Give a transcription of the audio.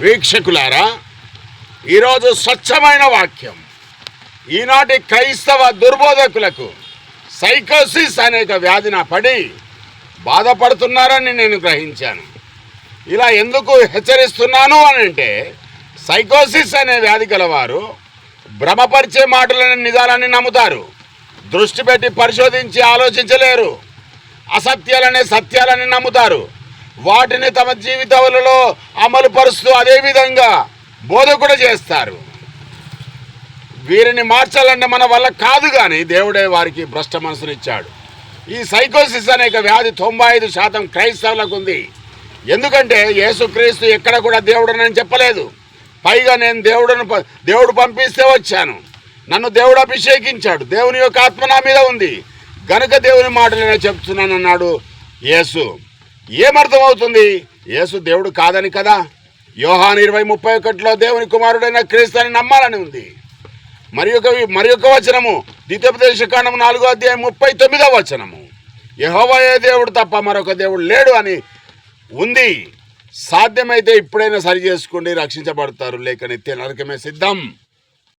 వీక్షకులారా ఈరోజు స్వచ్ఛమైన వాక్యం. ఈనాటి క్రైస్తవ దుర్బోధకులకు సైకోసిస్ అనేక వ్యాధిన పడి బాధపడుతున్నారని నేను గ్రహించాను. ఇలా ఎందుకు హెచ్చరిస్తున్నాను అని అంటే సైకోసిస్ అనే వ్యాధి గలవారు భ్రమపరిచే మాటలని నిజాలని నమ్ముతారు. దృష్టి పెట్టి పరిశోధించి ఆలోచించలేరు. అసత్యాలనే సత్యాలని నమ్ముతారు. వాటిని తమ జీవితములలో అమలు పరుస్తూ అదేవిధంగా బోధ కూడా చేస్తారు. వీరిని మార్చాలంటే మన వల్ల కాదు కానీ దేవుడే వారికి భ్రష్ట మనసునిచ్చాడు. ఈ సైకోసిస్ అనేక వ్యాధి తొంభై ఐదు శాతం క్రైస్తవులకు ఉంది. ఎందుకంటే యేసుక్రీస్తు ఎక్కడ కూడా దేవుడనని చెప్పలేదు. పైగా నేను దేవుడును ప- దేవుడు పంపిస్తే వచ్చాను. నన్ను దేవుడు అభిషేకించాడు. దేవుని యొక్క ఆత్మ నా మీద ఉంది. గనుక దేవుని మాటలనే చెప్తున్నాను అన్నాడు యేసు. ఏమర్థమవుతుంది? యేసు దేవుడు కాదని కదా? యోహాన్ ఇరవై ముప్పై ఒకటిలో దేవుని కుమారుడైన క్రీస్తు అని నమ్మాలని ఉంది. మరి ఒక మరి ఒక వచనము ద్వితీయోపదేశ కాండము నాలుగో అధ్యాయం ముప్పై తొమ్మిదో వచనము. యహోవయే దేవుడు తప్ప మరొక దేవుడు లేడు అని ఉంది. సాధ్యమైతే ఇప్పుడైనా సరి చేసుకోండి రక్షించబడతారు లేక నిత్య నరకమే సిద్ధం.